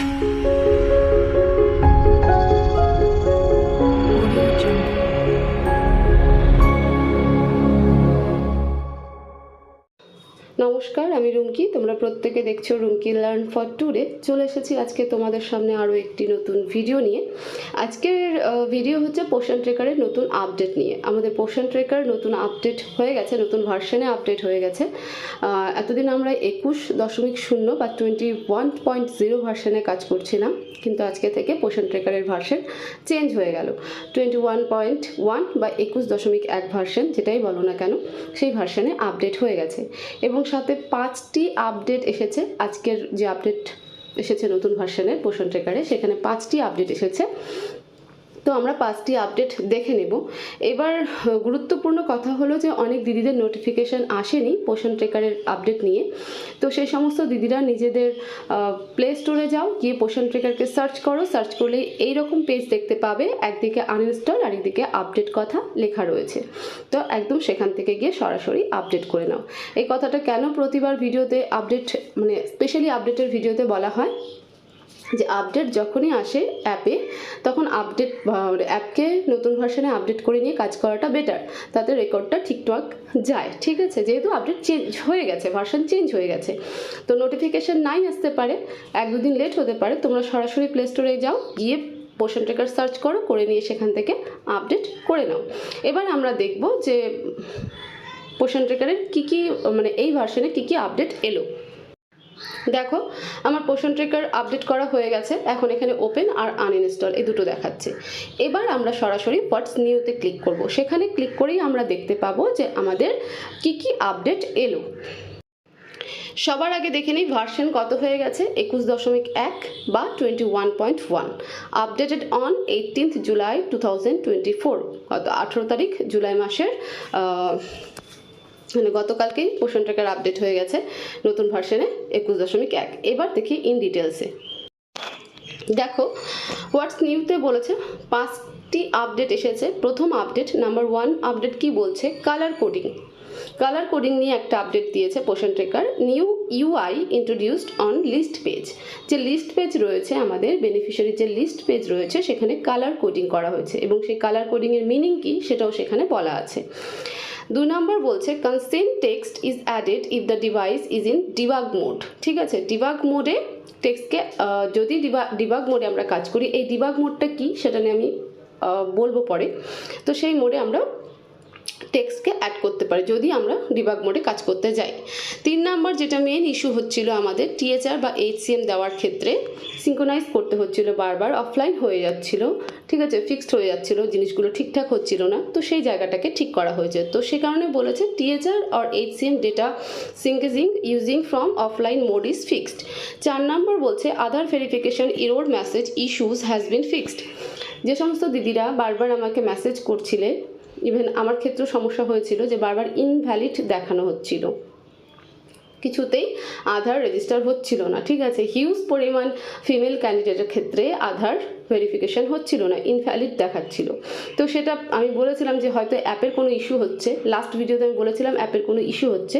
Música নমস্কার, আমি রুমকি। তোমরা প্রত্যেকে দেখছ রুমকি লার্ন ফর টুডে। চলে এসেছি আজকে তোমাদের সামনে আরও একটি নতুন ভিডিও নিয়ে। আজকের ভিডিও হচ্ছে পোষণ ট্রেকারের নতুন আপডেট নিয়ে। আমাদের পোষণ ট্রেকার নতুন আপডেট হয়ে গেছে, নতুন ভার্সনে আপডেট হয়ে গেছে। এতদিন আমরা একুশ দশমিক শূন্য বা টোয়েন্টি ওয়ান পয়েন্ট জিরো ভার্সনে কাজ করছিলাম, কিন্তু আজকে থেকে পোষণ ট্রেকারের ভার্সন চেঞ্জ হয়ে গেল। টোয়েন্টি ওয়ান পয়েন্ট ওয়ান বা একুশ দশমিক এক ভার্সন, যেটাই বলো না কেন, সেই ভার্সনে আপডেট হয়ে গেছে। এবং সাথে পাঁচটি আপডেট এসেছে। আজকের যে আপডেট এসেছে নতুন ভার্সনের পোষণ ট্রেকারে সেখানে পাঁচটি আপডেট এসেছে। তো আমরা পাঁচটি আপডেট দেখে নেব। এবার গুরুত্বপূর্ণ কথা হলো যে অনেক দিদিদের নোটিফিকেশান আসেনি পোষণ ট্রেকারের আপডেট নিয়ে। তো সেই সমস্ত দিদিরা নিজেদের প্লে স্টোরে যাও, গিয়ে পোষণ ট্রেকারকে সার্চ করো। সার্চ করলে এই রকম পেজ দেখতে পাবে। একদিকে আনইনস্টল আর একদিকে আপডেট কথা লেখা রয়েছে। তো একদম সেখান থেকে গিয়ে সরাসরি আপডেট করে নাও। এই কথাটা কেন প্রতিবার ভিডিওতে আপডেট মানে স্পেশালি আপডেটের ভিডিওতে বলা হয়? যে আপডেট যখনই আসে অ্যাপে তখন আপডেট অ্যাপকে নতুন ভার্সনে আপডেট করে নিয়ে কাজ করাটা বেটার তাতে রেকর্ডটা ঠিকঠাক যায়, ঠিক আছে? যেহেতু আপডেট চেঞ্জ হয়ে গেছে ভার্সন চেঞ্জ হয়ে গেছে। তো নোটিফিকেশান নাই আসতে পারে, এক দুদিন লেট হতে পারে। তোমরা সরাসরি প্লে স্টোরে যাও, গিয়ে পোষণ ট্রেকার সার্চ করো, করে নিয়ে সেখান থেকে আপডেট করে নাও। এবার আমরা দেখব যে পোষণ ট্রেকারের কী কী মানে এই ভার্সনে কী কী আপডেট এলো। দেখো, আমার পোষণ ট্রেকার আপডেট করা হয়ে গেছে, এখন এখানে ওপেন আর আনইনস্টল এই দুটো দেখাচ্ছে। এবার আমরা সরাসরি হোয়াটস নিউতে ক্লিক করব। সেখানে ক্লিক করেই আমরা দেখতে পাবো যে আমাদের কি কি আপডেট এলো। সবার আগে দেখে নিই ভার্সন কত হয়ে গেছে, একুশ দশমিক এক বা twenty one point one updated on eighteenth July two thousand twenty four আঠেরো তারিখ, জুলাই মাসের মানে গতকালকেই পোষণ ট্র্যাকার আপডেট হয়ে গেছে নতুন ভার্সনে একুশ দশমিক এক। এবার দেখি ইন ডিটেলসে দেখো হোয়াটস নিউতে বলেছে, পাঁচটি আপডেট এসেছে। প্রথম আপডেট নাম্বার ওয়ান আপডেট কি বলছে? কালার কোডিং কালার কোডিং নিয়ে একটা আপডেট দিয়েছে Poshan tracker new UI introduced on list page যে লিস্ট পেজ রয়েছে আমাদের বেনিফিশিয়ারি যে লিস্ট পেজ রয়েছে, সেখানে কালার কোডিং করা হয়েছে। এবং সেই কালার কোডিংয়ের মিনিং কি, সেটাও সেখানে বলা আছে। দুই নম্বর বলছে consent text is added if the device is in debug mode ঠিক আছে ডিবাগ মোডে টেক্সটকে যদি ডিবা ডিবাগ মোডে আমরা কাজ করি, এই ডিবাগ মোডটা কি সেটা নিয়ে আমি বলব পরে। তো সেই মোডে আমরা টেক্সটকে অ্যাড করতে পারি, যদি আমরা ডিবাগ মোডে কাজ করতে যাই। তিন নাম্বার যেটা মেন ইস্যু হচ্ছিল আমাদের টিএচআর বা এইচসিএম দেওয়ার ক্ষেত্রে সিঙ্কোনাইজ করতে হচ্ছিল বারবার অফলাইন হয়ে যাচ্ছিল, ঠিক আছে ফিক্সড হয়ে যাচ্ছিল, জিনিসগুলো ঠিকঠাক হচ্ছিল না, তো সেই জায়গাটাকে ঠিক করা হয়েছে। তো সে কারণে বলেছে THR R HCM data syncing using from offline mode is fixed চার নম্বর বলছে Aadhaar verification error message issues has been fixed যে সমস্ত দিদিরা বারবার আমাকে মেসেজ করছিলে ইভেন আমার ক্ষেত্রেও সমস্যা হয়েছিল যে বারবার ইনভ্যালিড দেখানো হচ্ছিল। কিছুতেই আধার রেজিস্টার হচ্ছিল না। ঠিক আছে হিউজ পরিমাণ ফিমেল ক্যান্ডিডেটের ক্ষেত্রে আধার ভেরিফিকেশন হচ্ছিল না ইনভ্যালিড দেখাচ্ছিল। তো সেটা আমি বলেছিলাম যে হয়তো অ্যাপের কোনো ইস্যু হচ্ছে লাস্ট ভিডিওতে আমি বলেছিলাম অ্যাপের কোনো ইস্যু হচ্ছে।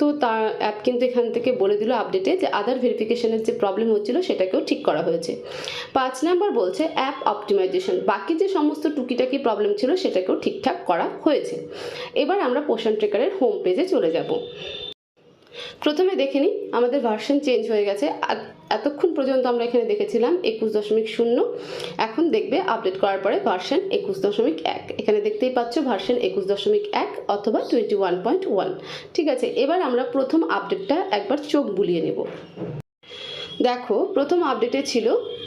তো তার অ্যাপ কিন্তু এখান থেকে বলে দিল আপডেটে যে আধার ভেরিফিকেশনের যে প্রবলেম হচ্ছিল সেটাকেও ঠিক করা হয়েছে। পাঁচ নাম্বার বলছে অ্যাপ অপটিমাইজেশন বাকি যে সমস্ত টুকিটাকি প্রবলেম ছিল সেটাকেও ঠিকঠাক করা হয়েছে। এবার আমরা পোষণ ট্রেকারের হোম পেজে চলে যাব। প্রথমে দেখে নিই, আমাদের ভার্সন চেঞ্জ হয়ে গেছে। এতক্ষণ পর্যন্ত আমরা এখানে দেখেছিলাম একুশ দশমিক শূন্য। এখন দেখবে আপডেট করার পরে ভার্সন একুশ দশমিক এক। এখানে দেখতেই পাচ্ছ ভার্সন একুশ দশমিক এক অথবা টোয়েন্টি ওয়ান পয়েন্ট ওয়ান ঠিক আছে, এবার আমরা প্রথম আপডেটটা একবার চোখ বুলিয়ে নেব। দেখো, প্রথম আপডেটে ছিল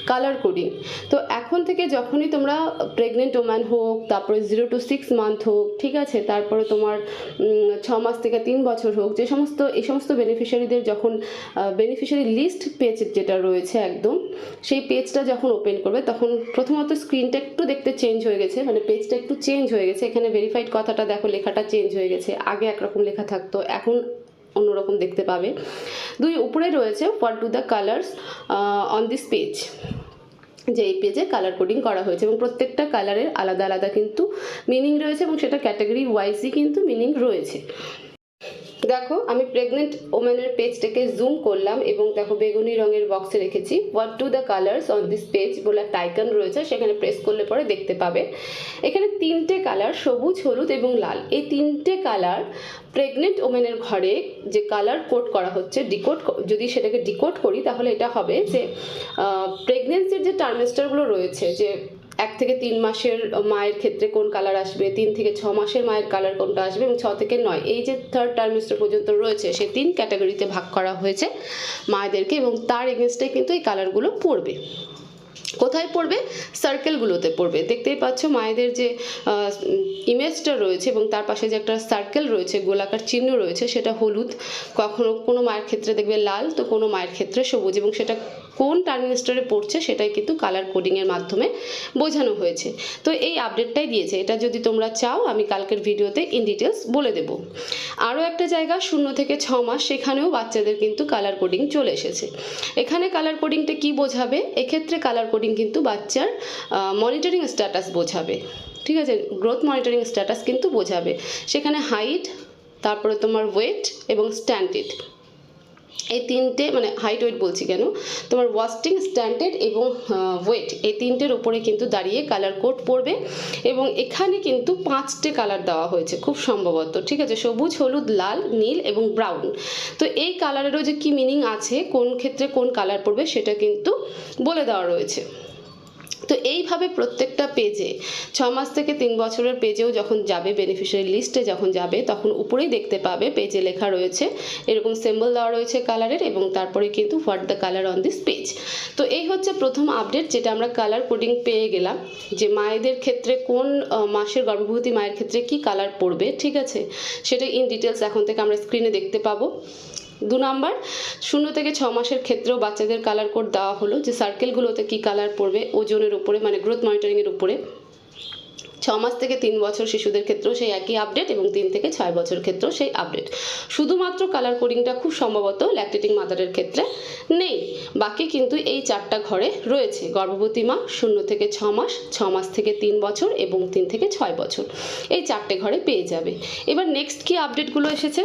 কালার কোডিং তো এখন থেকে যখনই তোমরা প্রেগনেন্ট ওম্যান হোক, তারপরে জিরো টু সিক্স মান্থ হোক, ঠিক আছে? তারপরে তোমার ছ মাস থেকে তিন বছর হোক, যে সমস্ত, এই সমস্ত বেনিফিশিয়ারিদের যখন বেনিফিশিয়ারি লিস্ট পেজ যেটা রয়েছে একদম, সেই পেজটা যখন ওপেন করবে, তখন প্রথমত স্ক্রিনটা একটু দেখতে চেঞ্জ হয়ে গেছে। মানে পেজটা একটু চেঞ্জ হয়ে গেছে। এখানে ভেরিফাইড কথাটা দেখো, লেখাটা চেঞ্জ হয়ে গেছে। আগে একরকম লেখা থাকতো। এখন অন্যরকম দেখতে পাবে। দুই, উপরে রয়েছে what do the colours on this page যে এই পেজে কালার কোডিং করা হয়েছে এবং প্রত্যেকটা কালারের আলাদা আলাদা কিন্তু মিনিং রয়েছে এবং সেটা ক্যাটাগরি ওয়াইজই কিন্তু মিনিং রয়েছে। দেখো, আমি প্রেগনেন্ট ওমেনের পেজটাকে জুম করলাম এবং দেখো বেগুনি রঙের বক্সে রেখেছি। What to the colours on this page বলে একটা আইকন রয়েছে, সেখানে প্রেস করলে পরে দেখতে পাবে। এখানে তিনটে কালার সবুজ, হলুদ এবং লাল। এই তিনটে কালার প্রেগনেন্ট ওমেনের ঘরে যে কালার কোড করা হচ্ছে ডিকোড যদি সেটাকে ডিকোড করি, তাহলে এটা হবে যে প্রেগনেন্সির যে টার্মেস্টারগুলো রয়েছে, যে এক থেকে তিন মাসের মায়ের ক্ষেত্রে কোন কালার আসবে, তিন থেকে ছ মাসের মায়ের কালার কোনটা আসবে এবং ছ থেকে নয়। এই যে থার্ড টার্মিস্টার পর্যন্ত রয়েছে, সে তিন ক্যাটাগরিতে ভাগ করা হয়েছে মায়েদেরকে এবং তার এগেনস্টে কিন্তু এই কালারগুলো পড়বে। কোথায় পড়বে? সার্কেলগুলোতে পড়বে। দেখতেই পাচ্ছ মায়েদের যে ইমেজটা রয়েছে এবং তার পাশে যে একটা সার্কেল রয়েছে, গোলাকার চিহ্ন রয়েছে, সেটা হলুদ। কখনো কোনো মায়ের ক্ষেত্রে দেখবে লাল, তো কোনো মায়ের ক্ষেত্রে সবুজ এবং সেটা কোন টার্মিনেস্টারে পড়ছে সেটাই কিন্তু কালার কোডিংয়ের মাধ্যমে বোঝানো হয়েছে। তো এই আপডেটটাই দিয়েছে। এটা যদি তোমরা চাও, আমি কালকের ভিডিওতে ইন ডিটেলস বলে দেব। আরও একটা জায়গা, শূন্য থেকে ছ মাস, সেখানেও বাচ্চাদের কিন্তু কালার কোডিং চলে এসেছে। এখানে কালার কোডিংটা কি বোঝাবে? এক্ষেত্রে কালার কোডিং কিন্তু বাচ্চার মনিটরিং স্ট্যাটাস বোঝাবে। ঠিক আছে? গ্রোথ মনিটরিং স্ট্যাটাস কিন্তু বোঝাবে। সেখানে হাইট তারপরে তোমার ওয়েট এবং স্ট্যান্ডার্ড এই তিনটে মানে হাইট ওয়েট বলছি কেন? তোমার ওয়াস্টিং স্ট্যান্ডার্ড এবং ওয়েট এই তিনটের উপরে কিন্তু দাঁড়িয়ে কালার কোড পড়বে এবং এখানে কিন্তু পাঁচটে কালার দেওয়া হয়েছে খুব সম্ভবত, ঠিক আছে? সবুজ, হলুদ, লাল, নীল এবং ব্রাউন তো এই কালারেরও যে কী মিনিং আছে, কোন ক্ষেত্রে কোন কালার পড়বে সেটা কিন্তু বলে দেওয়া রয়েছে। তো এইভাবে প্রত্যেকটা পেজে ছ মাস থেকে তিন বছরের পেজেও যখন যাবে বেনিফিশিয়ারি লিস্টে যখন যাবে, তখন উপরেই দেখতে পাবে পেজে লেখা রয়েছে। এরকম সিম্বল দেওয়া রয়েছে কালারের এবং তারপরে কিন্তু what the colour on this page তো এই হচ্ছে প্রথম আপডেট যেটা আমরা কালার কোডিং পেয়ে গেলাম, যে মায়েদের ক্ষেত্রে কোন মাসের গর্ভবতী মায়ের ক্ষেত্রে কি কালার পড়বে, ঠিক আছে? সেটা ইন ডিটেলস এখন থেকে আমরা স্ক্রিনে দেখতে পাবো। দু নাম্বার, শূন্য থেকে ছ মাসের ক্ষেত্রেও বাচ্চাদের কালার কোড দেওয়া হলো যে সার্কেলগুলোতে কী কালার পড়বে, ওজনের উপরে মানে গ্রোথ মনিটরিংয়ের উপরে। ছ মাস থেকে তিন বছর শিশুদের ক্ষেত্রেও সেই একই আপডেট এবং তিন থেকে ছয় বছর ক্ষেত্রেও সেই আপডেট শুধুমাত্র কালার কোডিংটা খুব সম্ভবত ল্যাকটেটিং মাদারের ক্ষেত্রে নেই। বাকি কিন্তু এই চারটা ঘরে রয়েছে। গর্ভবতী মা শূন্য থেকে ছ মাস ছ মাস থেকে তিন বছর এবং তিন থেকে ছয় বছর। এই চারটে ঘরে পেয়ে যাবে। এবার নেক্সট কি আপডেটগুলো এসেছে?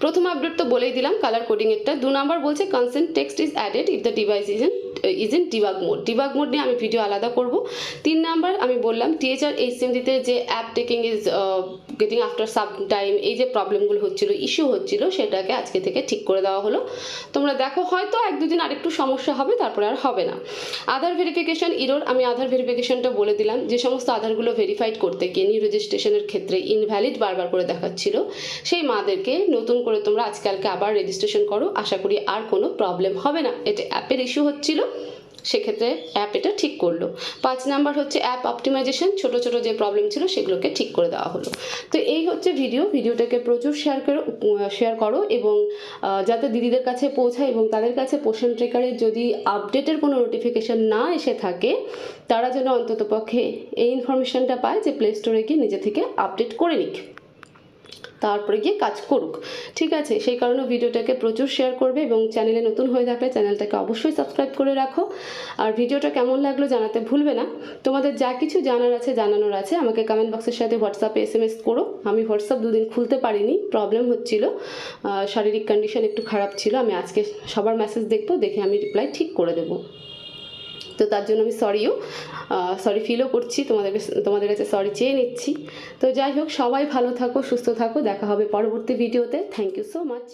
প্রথম আপডেট তো বলেই দিলাম কালার কোডিংয়েরটা দু নাম্বার বলছে consent text is added if the device is is in debug mode debug mode নিয়ে আমি ভিডিও আলাদা করব। তিন নাম্বার আমি বললাম টিএচআর এইচএমডিতে যে app taking is getting after sub time এই যে প্রবলেমগুলো হচ্ছিল ইস্যু হচ্ছিল, সেটাকে আজকে থেকে ঠিক করে দেওয়া হলো। তোমরা দেখো, হয়তো এক দুদিন আরেকটু সমস্যা হবে, তারপরে আর হবে না। আধার ভেরিফিকেশন ইরোর আমি আধার ভেরিফিকেশনটা বলে দিলাম। যে সমস্ত আধারগুলো ভেরিফাইড করতে গিয়ে নিউ রেজিস্ট্রেশনের ক্ষেত্রে ইনভ্যালিড বারবার করে দেখাচ্ছিল, সেই মাদেরকে নতুন করে তোমরা আজকালকে আবার রেজিস্ট্রেশন করো। আশা করি আর কোনো প্রবলেম হবে না। এটা অ্যাপের ইস্যু হচ্ছিল। সেক্ষেত্রে অ্যাপ এটা ঠিক করল। পাঁচ নাম্বার হচ্ছে অ্যাপ অপটিমাইজেশন ছোট ছোট যে প্রবলেম ছিল সেগুলোকে ঠিক করে দেওয়া হলো। তো এই হচ্ছে ভিডিও ভিডিওটাকে প্রচুর শেয়ার করো শেয়ার করো এবং যাতে দিদিদের কাছে পৌঁছায় এবং তাদের কাছে পোষণ ট্রেকারের যদি আপডেটের কোনো নোটিফিকেশান না এসে থাকে, তারা যেন অন্ততপক্ষে এই ইনফরমেশানটা পায় যে প্লে স্টোরে গিয়ে নিজে থেকে আপডেট করে নিক। তারপরে গিয়ে কাজ করুক। ঠিক আছে? সেই কারণে ভিডিওটাকে প্রচুর শেয়ার করবে এবং চ্যানেলে নতুন হয়ে থাকলে চ্যানেলটাকে অবশ্যই সাবস্ক্রাইব করে রাখো। আর ভিডিওটা কেমন লাগল জানাতে ভুলবে না। তোমাদের যা কিছু জানার আছে, জানানোর আছে, আমাকে কমেন্ট বক্সের সাথে হোয়াটসঅ্যাপে এস এম এস করো। আমি হোয়াটসঅ্যাপ দুদিন খুলতে পারিনি প্রবলেম হচ্ছিল। শারীরিক কন্ডিশন একটু খারাপ ছিল। আমি আজকে সবার মেসেজ দেখব, দেখে আমি রিপ্লাই ঠিক করে দেবো। তো তার জন্য আমি সরিও সরি ফিলও করছি তোমাদের তোমাদের কাছে সরি চেয়ে নিচ্ছি। তো যাই হোক, সবাই ভালো থাকো, সুস্থ থাকো, দেখা হবে পরবর্তী ভিডিওতে থ্যাংক ইউ সো মাচ